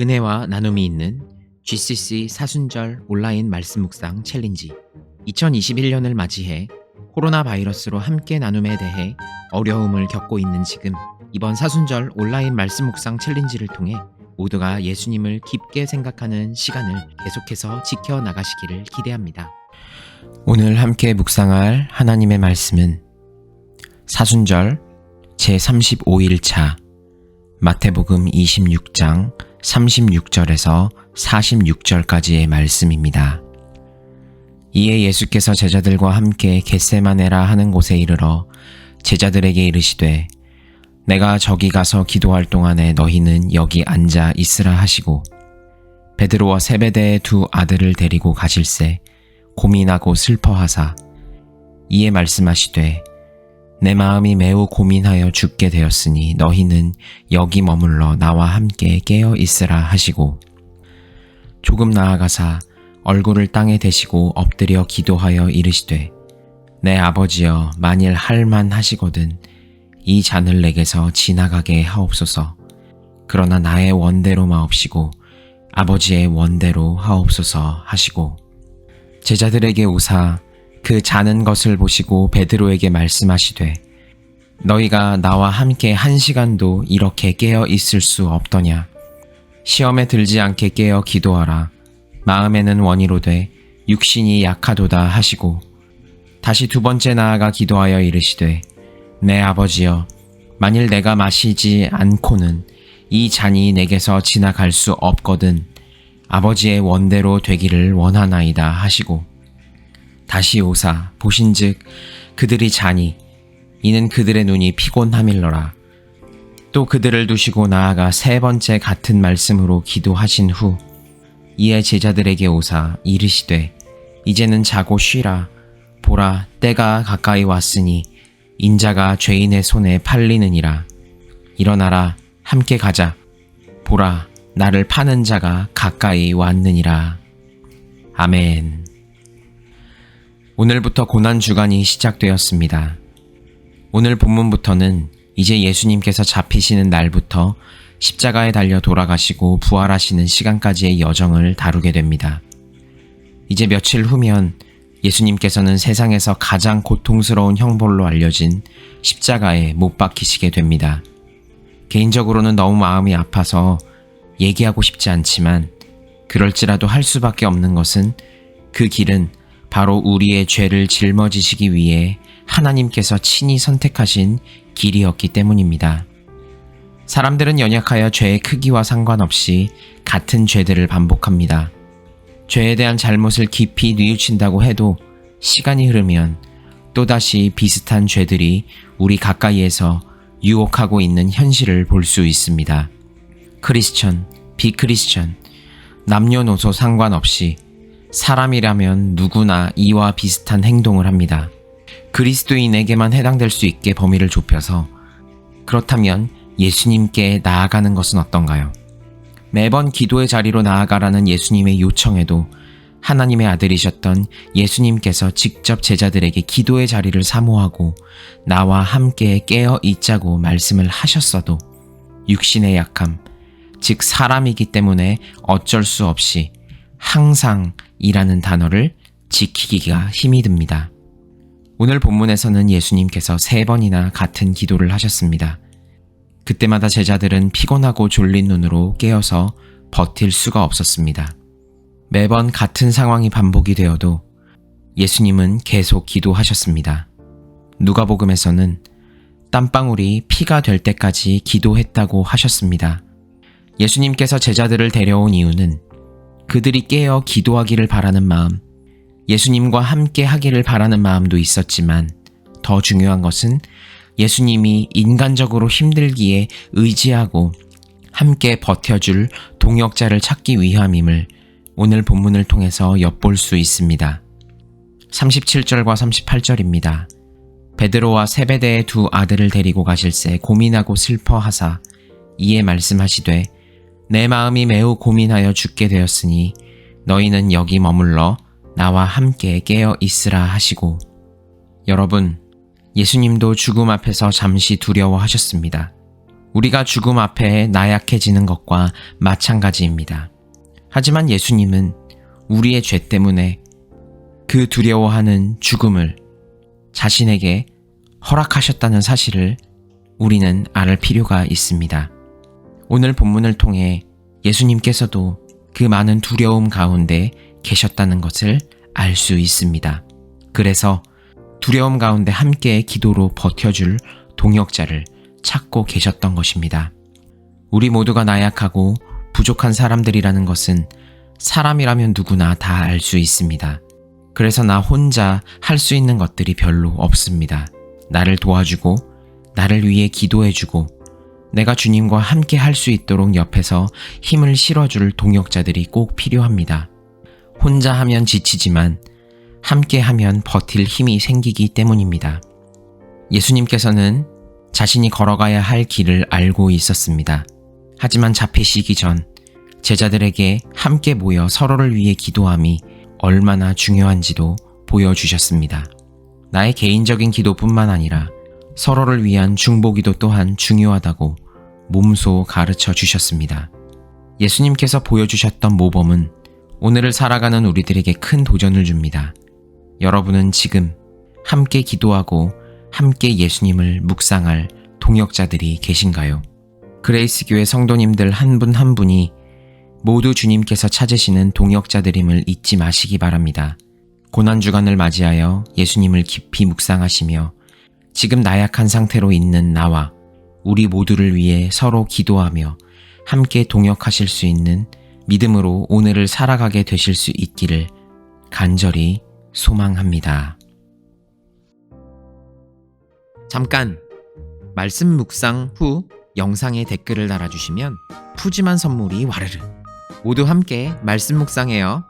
은혜와 나눔이 있는 GCC 사순절 온라인 말씀 묵상 챌린지 2021년을 맞이해 코로나 바이러스로 함께 나눔에 대해 어려움을 겪고 있는 지금 이번 사순절 온라인 말씀 묵상 챌린지를 통해 모두가 예수님을 깊게 생각하는 시간을 계속해서 지켜나가시기를 기대합니다. 오늘 함께 묵상할 하나님의 말씀은 사순절 제35일차 마태복음 26장 36절에서 46절까지의 말씀입니다. 이에 예수께서 제자들과 함께 겟세마네라 하는 곳에 이르러 제자들에게 이르시되 내가 저기 가서 기도할 동안에 너희는 여기 앉아 있으라 하시고 베드로와 세베대의 두 아들을 데리고 가실새 고민하고 슬퍼하사 이에 말씀하시되 내 마음이 매우 고민하여 죽게 되었으니 너희는 여기 머물러 나와 함께 깨어 있으라 하시고 조금 나아가사 얼굴을 땅에 대시고 엎드려 기도하여 이르시되 내 아버지여 만일 할만 하시거든 이 잔을 내게서 지나가게 하옵소서. 그러나 나의 원대로 마옵시고 아버지의 원대로 하옵소서 하시고 제자들에게 오사 그 자는 것을 보시고 베드로에게 말씀하시되 너희가 나와 함께 한 시간도 이렇게 깨어 있을 수 없더냐? 시험에 들지 않게 깨어 기도하라. 마음에는 원이로되 육신이 약하도다 하시고 다시 두 번째 나아가 기도하여 이르시되 내 아버지여 만일 내가 마시지 않고는 이 잔이 내게서 지나갈 수 없거든 아버지의 원대로 되기를 원하나이다 하시고 다시 오사 보신즉 그들이 자니 이는 그들의 눈이 피곤함일러라. 또 그들을 두시고 나아가 세 번째 같은 말씀으로 기도하신 후 이에 제자들에게 오사 이르시되 이제는 자고 쉬라. 보라 때가 가까이 왔으니 인자가 죄인의 손에 팔리느니라. 일어나라 함께 가자. 보라 나를 파는 자가 가까이 왔느니라. 아멘 오늘부터 고난 주간이 시작되었습니다. 오늘 본문부터는 이제 예수님께서 잡히시는 날부터 십자가에 달려 돌아가시고 부활하시는 시간까지의 여정을 다루게 됩니다. 이제 며칠 후면 예수님께서는 세상에서 가장 고통스러운 형벌로 알려진 십자가에 못 박히시게 됩니다. 개인적으로는 너무 마음이 아파서 얘기하고 싶지 않지만 그럴지라도 할 수밖에 없는 것은 그 길은 바로 우리의 죄를 짊어지시기 위해 하나님께서 친히 선택하신 길이었기 때문입니다. 사람들은 연약하여 죄의 크기와 상관없이 같은 죄들을 반복합니다. 죄에 대한 잘못을 깊이 뉘우친다고 해도 시간이 흐르면 또다시 비슷한 죄들이 우리 가까이에서 유혹하고 있는 현실을 볼 수 있습니다. 크리스천, 비크리스천, 남녀노소 상관없이 사람이라면 누구나 이와 비슷한 행동을 합니다. 그리스도인에게만 해당될 수 있게 범위를 좁혀서 그렇다면 예수님께 나아가는 것은 어떤가요? 매번 기도의 자리로 나아가라는 예수님의 요청에도 하나님의 아들이셨던 예수님께서 직접 제자들에게 기도의 자리를 사모하고 나와 함께 깨어 있자고 말씀을 하셨어도 육신의 약함, 즉 사람이기 때문에 어쩔 수 없이 항상 이라는 단어를 지키기가 힘이 듭니다. 오늘 본문에서는 예수님께서 세 번이나 같은 기도를 하셨습니다. 그때마다 제자들은 피곤하고 졸린 눈으로 깨어서 버틸 수가 없었습니다. 매번 같은 상황이 반복이 되어도 예수님은 계속 기도하셨습니다. 누가복음에서는 땀방울이 피가 될 때까지 기도했다고 하셨습니다. 예수님께서 제자들을 데려온 이유는 그들이 깨어 기도하기를 바라는 마음, 예수님과 함께 하기를 바라는 마음도 있었지만 더 중요한 것은 예수님이 인간적으로 힘들기에 의지하고 함께 버텨줄 동역자를 찾기 위함임을 오늘 본문을 통해서 엿볼 수 있습니다. 37절과 38절입니다. 베드로와 세베대의 두 아들을 데리고 가실새 고민하고 슬퍼하사 이에 말씀하시되 내 마음이 매우 고민하여 죽게 되었으니 너희는 여기 머물러 나와 함께 깨어 있으라 하시고 여러분, 예수님도 죽음 앞에서 잠시 두려워하셨습니다. 우리가 죽음 앞에 나약해지는 것과 마찬가지입니다. 하지만 예수님은 우리의 죄 때문에 그 두려워하는 죽음을 자신에게 허락하셨다는 사실을 우리는 알을 필요가 있습니다. 오늘 본문을 통해 예수님께서도 그 많은 두려움 가운데 계셨다는 것을 알 수 있습니다. 그래서 두려움 가운데 함께 기도로 버텨줄 동역자를 찾고 계셨던 것입니다. 우리 모두가 나약하고 부족한 사람들이라는 것은 사람이라면 누구나 다 알 수 있습니다. 그래서 나 혼자 할 수 있는 것들이 별로 없습니다. 나를 도와주고, 나를 위해 기도해주고, 내가 주님과 함께 할 수 있도록 옆에서 힘을 실어줄 동역자들이 꼭 필요합니다. 혼자 하면 지치지만, 함께 하면 버틸 힘이 생기기 때문입니다. 예수님께서는 자신이 걸어가야 할 길을 알고 있었습니다. 하지만 잡히시기 전 제자들에게 함께 모여 서로를 위해 기도함이 얼마나 중요한지도 보여주셨습니다. 나의 개인적인 기도뿐만 아니라 서로를 위한 중보기도 또한 중요하다고 몸소 가르쳐 주셨습니다. 예수님께서 보여주셨던 모범은 오늘을 살아가는 우리들에게 큰 도전을 줍니다. 여러분은 지금 함께 기도하고 함께 예수님을 묵상할 동역자들이 계신가요? 그레이스 교회 성도님들 한 분한 분이 모두 주님께서 찾으시는 동역자들임을 잊지 마시기 바랍니다. 고난주간을 맞이하여 예수님을 깊이 묵상하시며 지금 나약한 상태로 있는 나와 우리 모두를 위해 서로 기도하며 함께 동역하실 수 있는 믿음으로 오늘을 살아가게 되실 수 있기를 간절히 소망합니다. 잠깐! 말씀 묵상 후 영상에 댓글을 달아주시면 푸짐한 선물이 와르르 모두 함께 말씀 묵상해요.